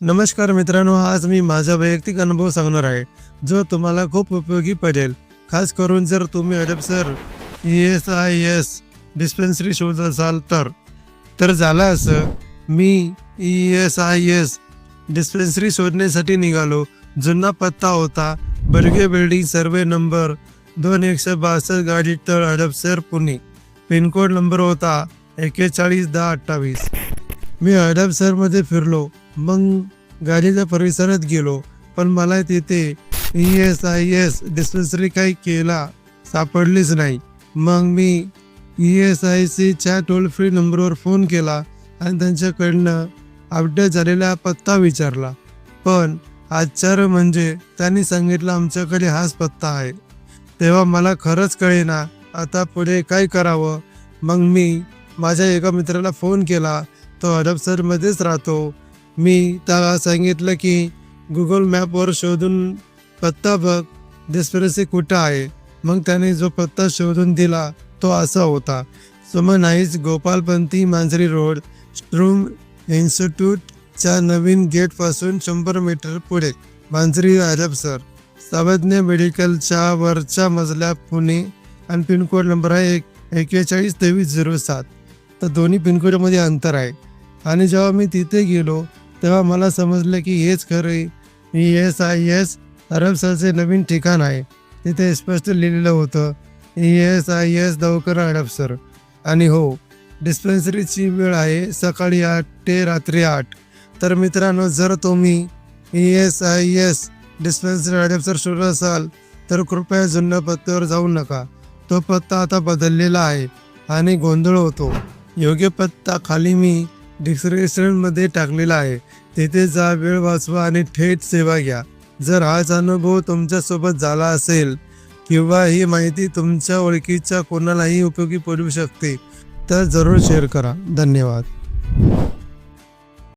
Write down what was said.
नमस्कार मित्रांनो आज मी माझा वैयक्तिक अनुभव सांगणार आहे जो तुम्हाला खूप उपयोगी पडेल. खास करून जर तुम्ही Hadapsar E S I S dispensary शोधत असाल तर तर झालं असं मी E S I S dispensary शोधण्यासाठी निघालो. जुना पत्ता होता बर्गे बिल्डिंग सर्वे नंबर दोन एकशे बासष्ट गाडी तळ हडपसर पुणे. पिनकोड नंबर होता एक्केचाळीस दहा अठ्ठावीस. मी हडपसरमध्ये फिरलो. मग गाडीच्या परिसरात गेलो. पण मला तिथे E S I S dispensary काही केला सापडलीच नाही. मग मी ई एस आय सीच्या टोल फ्री नंबरवर फोन केला आणि त्यांच्याकडनं अपडेट झालेला पत्ता विचारला. पण आश्चर्य म्हणजे त्यांनी सांगितलं आमच्याकडे हाच पत्ता आहे. तेव्हा मला खरंच कळेना आता पुढे काय करावं. मग मी माझ्या एका मित्राला फोन केला तो हडपसरमध्येच राहतो. मी त्याला सांगितलं की गुगल मॅपवर शोधून पत्ता बघ डिस्प्रेसी कुठं आहे. मग त्याने जो पत्ता शोधून दिला तो असा होता. सुमन आईज गोपालपंथी मांजरी रोड स्ट्रूम इन्स्टिट्यूटच्या नवीन गेटपासून शंभर मीटर पुढे मांजरी हडपसर सावज्ञ मेडिकलच्या वरच्या मजल्या पुणे आणि पिनकोड नंबर आहे एक एक्केचाळीस तेवीस झिरो सात. तर दोन्ही पिनकोडमध्ये अंतर आहे. आणि जेव्हा मी तिथे गेलो तेव्हा मला समजलं की हेच खरं ई एस आय एस हडपसरचे नवीन ठिकाण आहे. तिथे स्पष्ट लिहिलेलं होतं ई एस आय एस दवकर हडपसर आणि हो डिस्पेन्सरीची वेळ आहे सकाळी आठ ते रात्री आठ. तर मित्रांनो जर तुम्ही E S I S dispensary Hadapsar शोधत असाल तर कृपया जुन्या पत्त्यावर जाऊ नका. तो पत्ता आता बदललेला आहे आणि गोंधळ होतो. योग्य पत्ता खाली मी डिस्क्रिप्शनमध्ये टाकलेला आहे. तिथे जा वेळ वाचवा आणि थेट सेवा घ्या. जर हाच अनुभव तुमच्यासोबत झाला असेल किंवा ही माहिती तुमच्या ओळखीच्या कोणालाही उपयोगी पडू शकते तर जरूर शेअर करा. धन्यवाद.